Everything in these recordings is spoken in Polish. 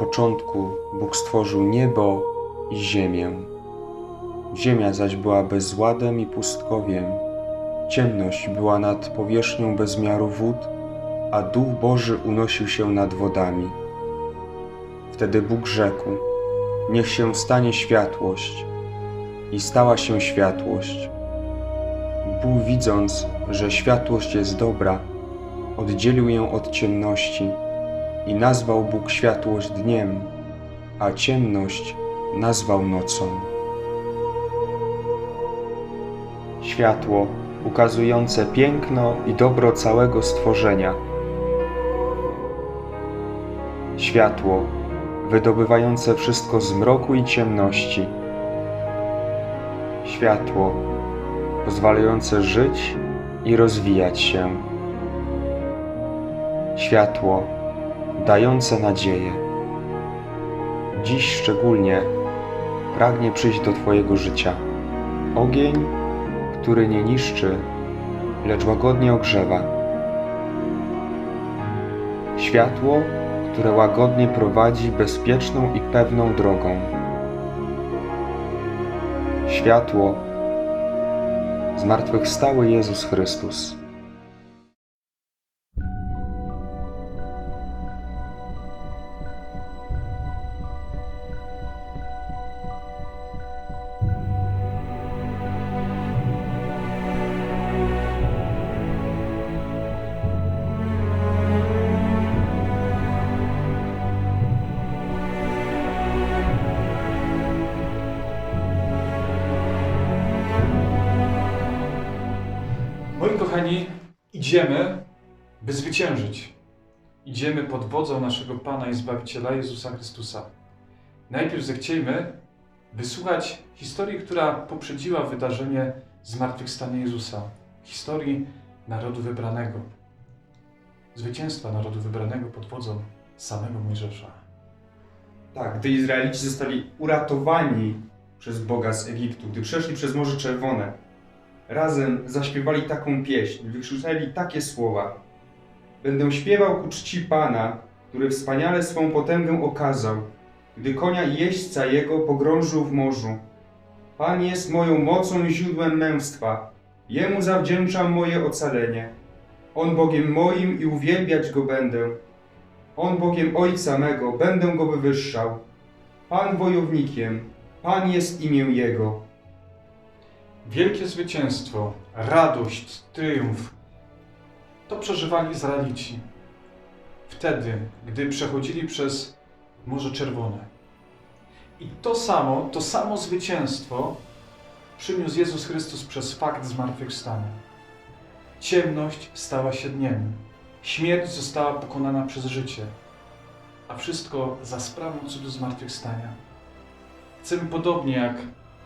Początku Bóg stworzył niebo i ziemię. Ziemia zaś była bezładem i pustkowiem. Ciemność była nad powierzchnią bezmiaru wód, a Duch Boży unosił się nad wodami. Wtedy Bóg rzekł: Niech się stanie światłość. I stała się światłość. Bóg, widząc, że światłość jest dobra, oddzielił ją od ciemności i nazwał Bóg światłość dniem, a ciemność nazwał nocą. Światło ukazujące piękno i dobro całego stworzenia. Światło wydobywające wszystko z mroku i ciemności. Światło pozwalające żyć i rozwijać się. Światło dające nadzieję. Dziś szczególnie pragnie przyjść do Twojego życia. Ogień, który nie niszczy, lecz łagodnie ogrzewa. Światło, które łagodnie prowadzi bezpieczną i pewną drogą. Światło, zmartwychwstały Jezus Chrystus. Kochani, idziemy, by zwyciężyć. Idziemy pod wodzą naszego Pana i Zbawiciela Jezusa Chrystusa. Najpierw zechciejmy wysłuchać historii, która poprzedziła wydarzenie zmartwychwstania Jezusa. Historii narodu wybranego. Zwycięstwa narodu wybranego pod wodzą samego Mojżesza. Tak, gdy Izraelici zostali uratowani przez Boga z Egiptu, gdy przeszli przez Morze Czerwone, razem zaśpiewali taką pieśń, wykrzyczeli takie słowa. Będę śpiewał ku czci Pana, który wspaniale swą potęgę okazał, gdy konia jeźdźca jego pogrążył w morzu. Pan jest moją mocą i źródłem męstwa. Jemu zawdzięczam moje ocalenie. On Bogiem moim i uwielbiać Go będę. On Bogiem Ojca mego, będę Go wywyższał. Pan wojownikiem, Pan jest imię Jego. Wielkie zwycięstwo, radość, triumf to przeżywali Izraelici. Wtedy, gdy przechodzili przez Morze Czerwone. I to samo, to samo zwycięstwo przyniósł Jezus Chrystus przez fakt zmartwychwstania. Ciemność stała się dniem. Śmierć została pokonana przez życie. A wszystko za sprawą cudu zmartwychwstania. Chcemy podobnie jak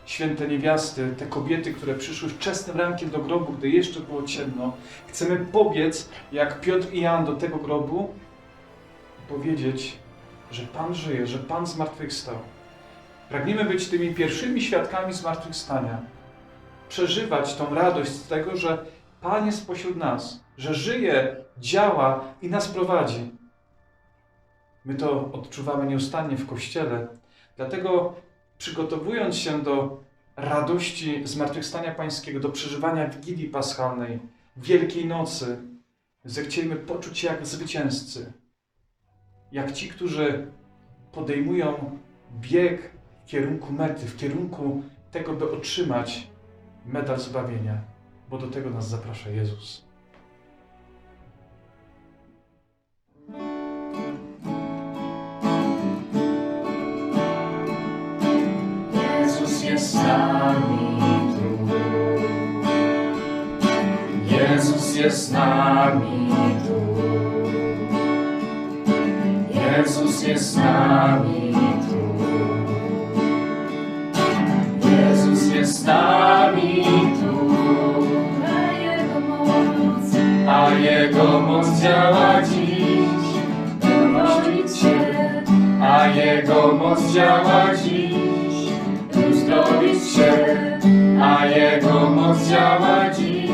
święte niewiasty, te kobiety, które przyszły wczesnym rankiem do grobu, gdy jeszcze było ciemno. Chcemy pobiec, jak Piotr i Jan, do tego grobu i powiedzieć, że Pan żyje, że Pan zmartwychwstał. Pragniemy być tymi pierwszymi świadkami zmartwychwstania. Przeżywać tą radość z tego, że Pan jest pośród nas, że żyje, działa i nas prowadzi. My to odczuwamy nieustannie w Kościele. Dlatego przygotowując się do radości zmartwychwstania Pańskiego, do przeżywania Wigilii Paschalnej, Wielkiej Nocy, zechciejmy poczuć się jak zwycięzcy. Jak ci, którzy podejmują bieg w kierunku mety, w kierunku tego, by otrzymać medal zbawienia, bo do tego nas zaprasza Jezus. Z nami tu. Jezus jest z nami tu. Jezus jest z nami tu. Jezus jest z nami tu. A Jego moc działa dziś. A Jego moc działa dziś. Moc działa dziś.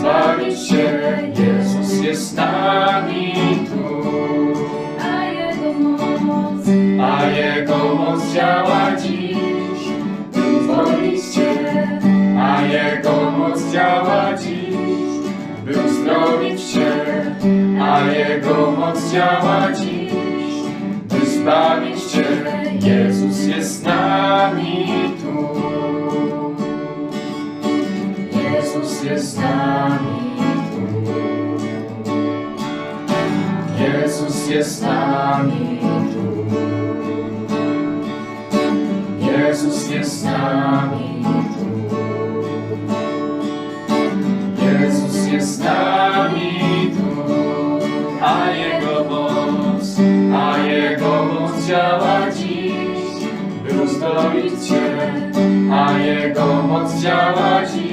Zbawić się. Jezus jest z nami tu. a Jego moc a Jego moc działa dziś, by uwolnić Cię, a Jego moc działa dziś, by uzdrowić Cię, a Jego moc działa dziś, by zbawić Cię. Jezus jest z nami tu. Jezus jest z nami tu. Jezus jest z nami tu. Jezus jest z nami tu. Jezus jest z nami tu. A Jego moc, a Jego moc działa dziś, by uzdrowić Cię. A Jego moc działa dziś,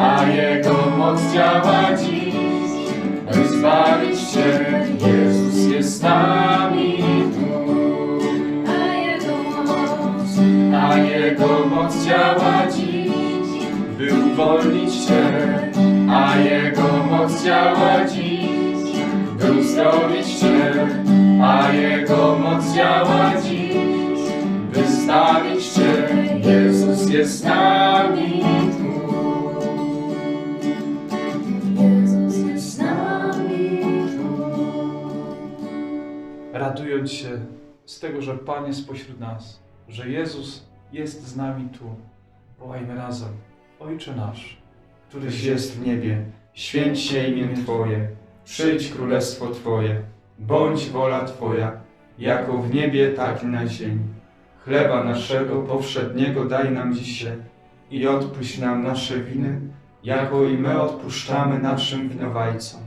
A Jego moc działa dziś, by zbawić Cię. Jezus jest z nami tu. A Jego moc, A Jego moc działa dziś, by uwolnić Cię. A Jego moc działa dziś, by uzdrowić Cię. A Jego moc działa dziś, by zbawić Cię. Jezus jest z nami tu. Radując się z tego, że Pan jest pośród nas, że Jezus jest z nami tu. Wołajmy razem. Ojcze nasz, któryś jest w niebie, święć się imię Twoje, przyjdź królestwo Twoje, bądź wola Twoja, jako w niebie, tak i na ziemi. Chleba naszego powszedniego daj nam dzisiaj i odpuść nam nasze winy, jako i my odpuszczamy naszym winowajcom.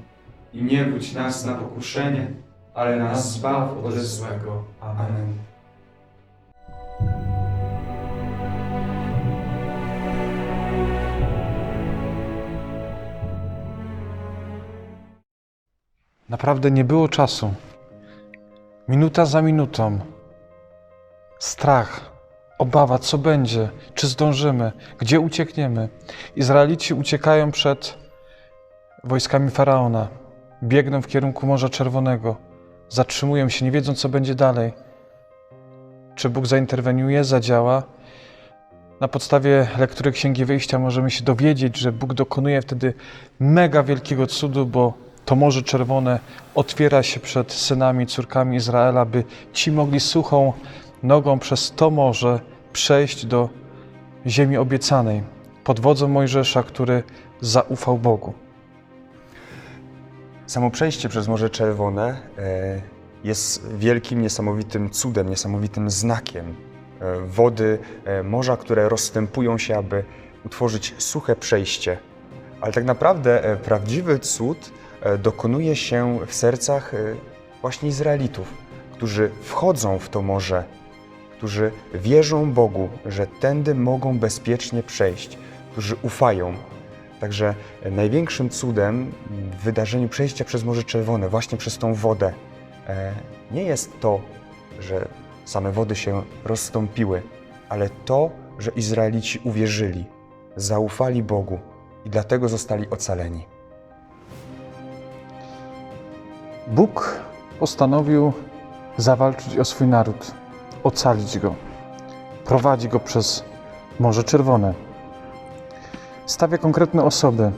I nie budź nas na pokuszenie, ale nas zbaw ode złego. Amen. Naprawdę nie było czasu. Minuta za minutą. Strach, obawa, co będzie, czy zdążymy, gdzie uciekniemy. Izraelici uciekają przed wojskami faraona. Biegną w kierunku Morza Czerwonego. Zatrzymują się, nie wiedzą, co będzie dalej. Czy Bóg zainterweniuje, zadziała? Na podstawie lektury Księgi Wyjścia możemy się dowiedzieć, że Bóg dokonuje wtedy mega wielkiego cudu, bo to Morze Czerwone otwiera się przed synami córkami Izraela, by ci mogli suchą nogą przez to morze przejść do ziemi obiecanej pod wodzą Mojżesza, który zaufał Bogu. Samo przejście przez Morze Czerwone e, jest wielkim, niesamowitym cudem, niesamowitym znakiem e, wody e, morza, które rozstępują się, aby utworzyć suche przejście. Ale tak naprawdę prawdziwy cud dokonuje się w sercach właśnie Izraelitów, którzy wchodzą w to morze, którzy wierzą Bogu, że tędy mogą bezpiecznie przejść, którzy ufają. Także największym cudem w wydarzeniu przejścia przez Morze Czerwone, właśnie przez tą wodę, e, nie jest to, że same wody się rozstąpiły, ale to, że Izraelici uwierzyli, zaufali Bogu i dlatego zostali ocaleni. Bóg postanowił zawalczyć o swój naród, ocalić go, prowadzi go przez Morze Czerwone. Stawia konkretne osoby,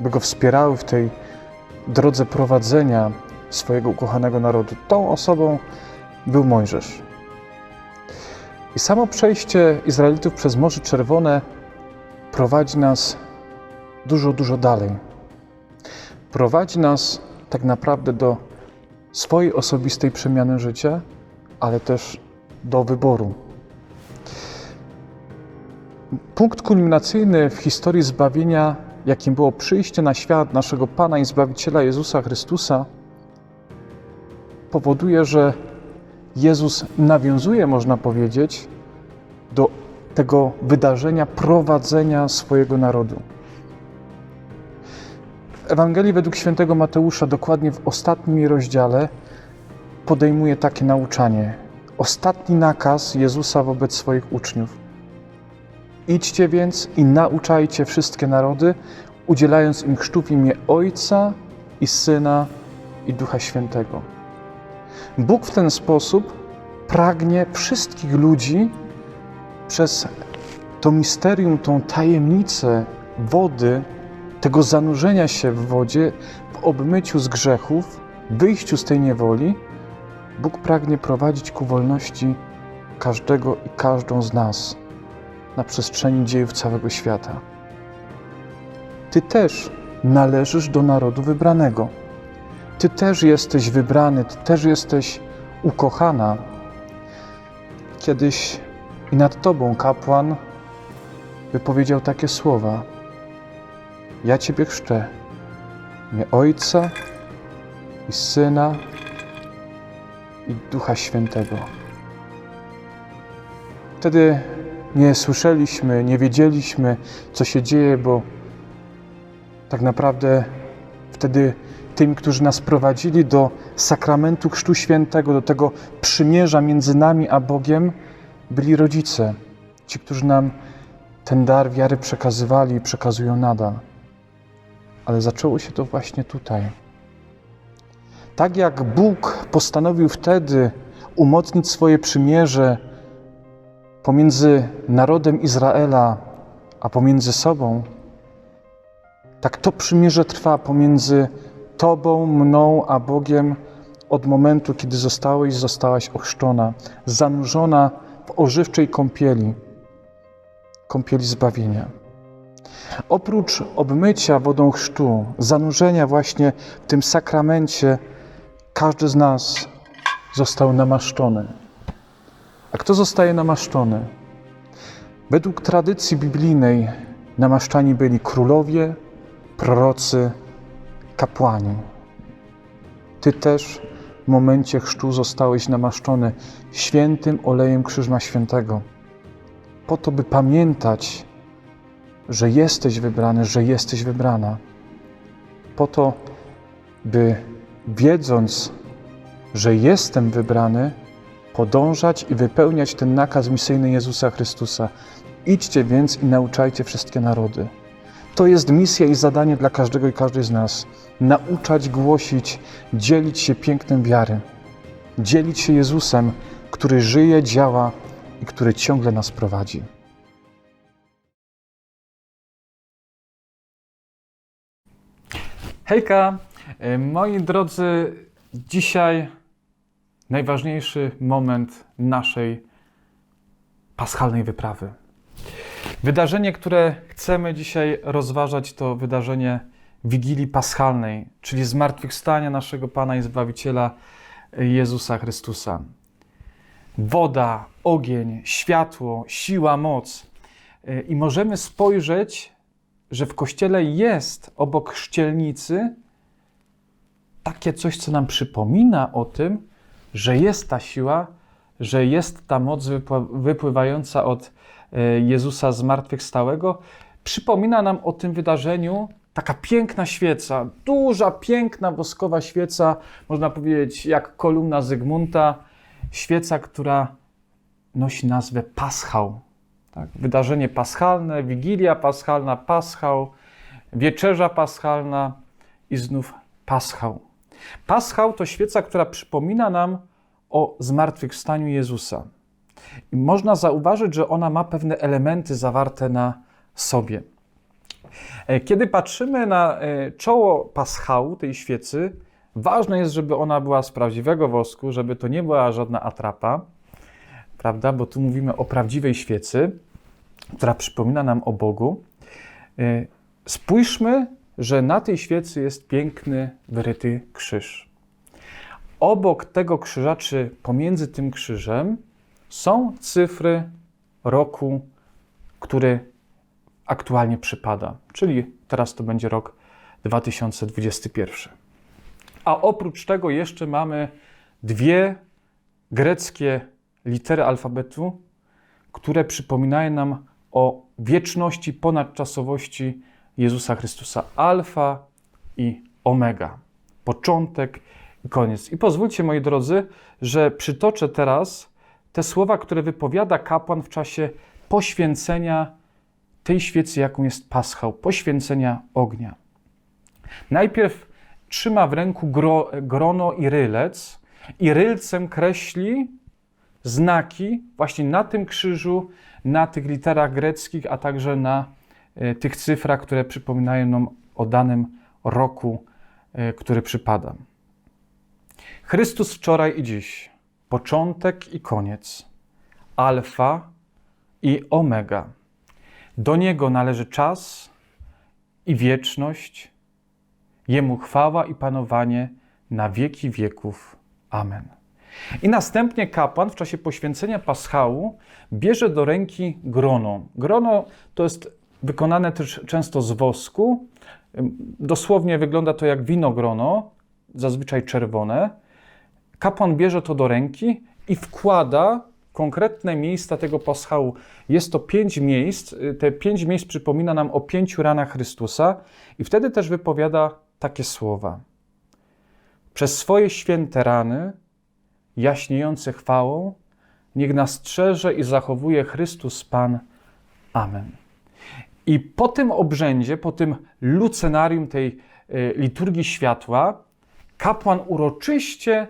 by go wspierały w tej drodze prowadzenia swojego ukochanego narodu. Tą osobą był Mojżesz. I samo przejście Izraelitów przez Morze Czerwone prowadzi nas dużo, dużo dalej. Prowadzi nas tak naprawdę do swojej osobistej przemiany życia, ale też do wyboru. Punkt kulminacyjny w historii zbawienia, jakim było przyjście na świat naszego Pana i Zbawiciela Jezusa Chrystusa, powoduje, że Jezus nawiązuje, można powiedzieć, do tego wydarzenia prowadzenia swojego narodu. W Ewangelii według świętego Mateusza, dokładnie w ostatnim rozdziale, podejmuje takie nauczanie. Ostatni nakaz Jezusa wobec swoich uczniów. Idźcie więc i nauczajcie wszystkie narody, udzielając im chrztu w imię Ojca i Syna i Ducha Świętego. Bóg w ten sposób pragnie wszystkich ludzi przez to misterium, tą tajemnicę wody, tego zanurzenia się w wodzie, w obmyciu z grzechów, wyjściu z tej niewoli, Bóg pragnie prowadzić ku wolności każdego i każdą z nas na przestrzeni dziejów całego świata. Ty też należysz do narodu wybranego. Ty też jesteś wybrany, ty też jesteś ukochana. Kiedyś i nad tobą kapłan wypowiedział takie słowa: Ja Ciebie chrzczę, imię Ojca i Syna i Ducha Świętego. Wtedy nie słyszeliśmy, nie wiedzieliśmy, co się dzieje, bo tak naprawdę wtedy tymi, którzy nas prowadzili do sakramentu Chrztu Świętego, do tego przymierza między nami a Bogiem, byli rodzice, ci, którzy nam ten dar wiary przekazywali i przekazują nadal. Ale zaczęło się to właśnie tutaj. Tak jak Bóg postanowił wtedy umocnić swoje przymierze pomiędzy narodem Izraela a pomiędzy sobą, tak to przymierze trwa pomiędzy Tobą, mną a Bogiem od momentu, kiedy zostałeś, zostałaś ochrzczona, zanurzona w ożywczej kąpieli, kąpieli zbawienia. Oprócz obmycia wodą chrztu, zanurzenia właśnie w tym sakramencie, każdy z nas został namaszczony. Kto zostaje namaszczony? Według tradycji biblijnej namaszczani byli królowie, prorocy, kapłani. Ty też w momencie chrztu zostałeś namaszczony świętym olejem Krzyżma Świętego, po to, by pamiętać, że jesteś wybrany, że jesteś wybrana, po to, by wiedząc, że jestem wybrany, podążać i wypełniać ten nakaz misyjny Jezusa Chrystusa. Idźcie więc i nauczajcie wszystkie narody. To jest misja i zadanie dla każdego i każdej z nas. Nauczać, głosić, dzielić się pięknem wiary. Dzielić się Jezusem, który żyje, działa i który ciągle nas prowadzi. Hejka, moi drodzy, dzisiaj najważniejszy moment naszej paschalnej wyprawy. Wydarzenie, które chcemy dzisiaj rozważać, to wydarzenie Wigilii Paschalnej, czyli zmartwychwstania naszego Pana i Zbawiciela Jezusa Chrystusa. Woda, ogień, światło, siła, moc. I możemy spojrzeć, że w kościele jest obok chrzcielnicy takie coś, co nam przypomina o tym, że jest ta siła, że jest ta moc wypływająca od e, Jezusa zmartwychwstałego. Przypomina nam o tym wydarzeniu taka piękna świeca, duża, piękna woskowa świeca, można powiedzieć jak kolumna Zygmunta, świeca, która nosi nazwę Paschał. Tak? Wydarzenie paschalne, Wigilia paschalna, Paschał, Wieczerza paschalna i znów Paschał. Paschał to świeca, która przypomina nam o zmartwychwstaniu Jezusa. I można zauważyć, że ona ma pewne elementy zawarte na sobie. E, Kiedy patrzymy na e, czoło paschału tej świecy, ważne jest, żeby ona była z prawdziwego wosku, żeby to nie była żadna atrapa, prawda? Bo tu mówimy o prawdziwej świecy, która przypomina nam o Bogu. E, Spójrzmy, że na tej świecy jest piękny, wyryty krzyż. Obok tego krzyża, czy pomiędzy tym krzyżem, są cyfry roku, który aktualnie przypada, czyli teraz to będzie rok 2021. A oprócz tego jeszcze mamy dwie greckie litery alfabetu, które przypominają nam o wieczności, ponadczasowości Jezusa Chrystusa. Alfa i Omega. Początek i koniec. I pozwólcie, moi drodzy, że przytoczę teraz te słowa, które wypowiada kapłan w czasie poświęcenia tej świecy, jaką jest paschał, poświęcenia ognia. Najpierw trzyma w ręku gro, grono i rylec i rylcem kreśli znaki właśnie na tym krzyżu, na tych literach greckich, a także na tych cyfrach, które przypominają nam o danym roku, e, który przypada. Chrystus wczoraj i dziś, początek i koniec, alfa i omega. Do Niego należy czas i wieczność, Jemu chwała i panowanie na wieki wieków. Amen. I następnie kapłan w czasie poświęcenia paschału bierze do ręki grono. Grono to jest wykonane też często z wosku. Dosłownie wygląda to jak winogrono, zazwyczaj czerwone. Kapłan bierze to do ręki i wkłada konkretne miejsca tego paschału. Jest to pięć miejsc. Te pięć miejsc przypomina nam o pięciu ranach Chrystusa i wtedy też wypowiada takie słowa. Przez swoje święte rany, jaśniejące chwałą, niech nas strzeże i zachowuje Chrystus Pan. Amen. I po tym obrzędzie, po tym lucenarium tej y, liturgii światła, kapłan uroczyście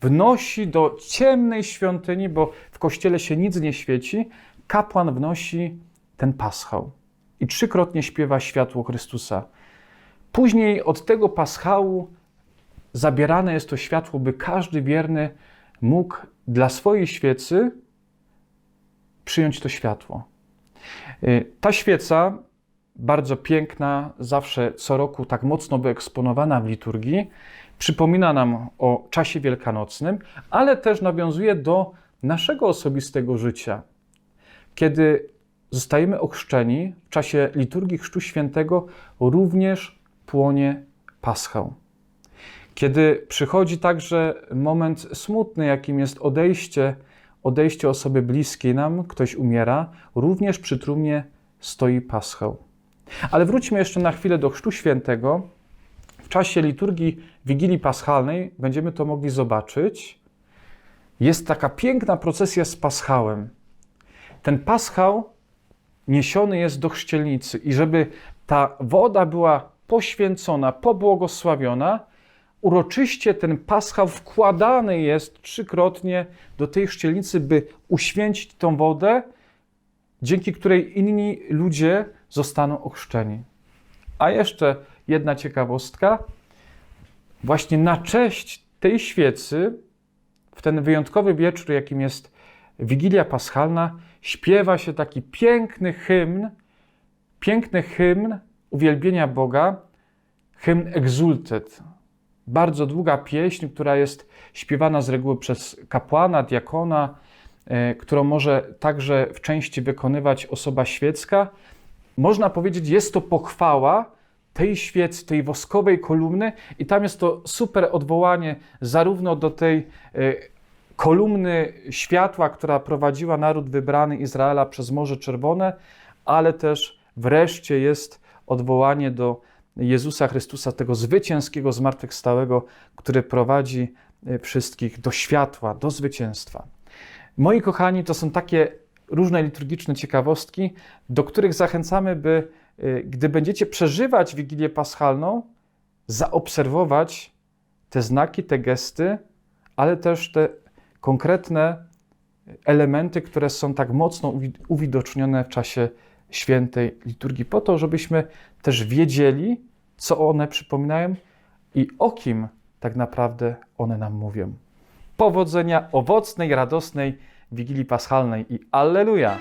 wnosi do ciemnej świątyni, bo w kościele się nic nie świeci, kapłan wnosi ten paschał i trzykrotnie śpiewa światło Chrystusa. Później od tego paschału zabierane jest to światło, by każdy wierny mógł dla swojej świecy przyjąć to światło. Y, Ta świeca, bardzo piękna, zawsze co roku tak mocno wyeksponowana w liturgii, przypomina nam o czasie wielkanocnym, ale też nawiązuje do naszego osobistego życia. Kiedy zostajemy ochrzczeni w czasie liturgii Chrztu Świętego, również płonie paschał. Kiedy przychodzi także moment smutny, jakim jest odejście, odejście osoby bliskiej nam, ktoś umiera, również przy trumnie stoi paschał. Ale wróćmy jeszcze na chwilę do Chrztu Świętego. W czasie liturgii Wigilii Paschalnej będziemy to mogli zobaczyć. Jest taka piękna procesja z paschałem. Ten paschał niesiony jest do chrzcielnicy i żeby ta woda była poświęcona, pobłogosławiona, uroczyście ten paschał wkładany jest trzykrotnie do tej chrzcielnicy, by uświęcić tą wodę, dzięki której inni ludzie zostaną ochrzczeni. A jeszcze jedna ciekawostka. Właśnie na cześć tej świecy, w ten wyjątkowy wieczór, jakim jest Wigilia Paschalna, śpiewa się taki piękny hymn, piękny hymn uwielbienia Boga, hymn Exultet. Bardzo długa pieśń, która jest śpiewana z reguły przez kapłana, diakona, e, którą może także w części wykonywać osoba świecka. Można powiedzieć, jest to pochwała tej świecy, tej woskowej kolumny, i tam jest to super odwołanie zarówno do tej e, kolumny światła, która prowadziła naród wybrany Izraela przez Morze Czerwone, ale też wreszcie jest odwołanie do Jezusa Chrystusa, tego zwycięskiego, zmartwychwstałego, który prowadzi e, wszystkich do światła, do zwycięstwa. Moi kochani, to są takie różne liturgiczne ciekawostki, do których zachęcamy, by e, gdy będziecie przeżywać Wigilię Paschalną, zaobserwować te znaki, te gesty, ale też te konkretne elementy, które są tak mocno uwi- uwidocznione w czasie świętej liturgii, po to, żebyśmy też wiedzieli, co one przypominają i o kim tak naprawdę one nam mówią. Powodzenia, owocnej, radosnej Wigilii Paschalnej i Alleluja!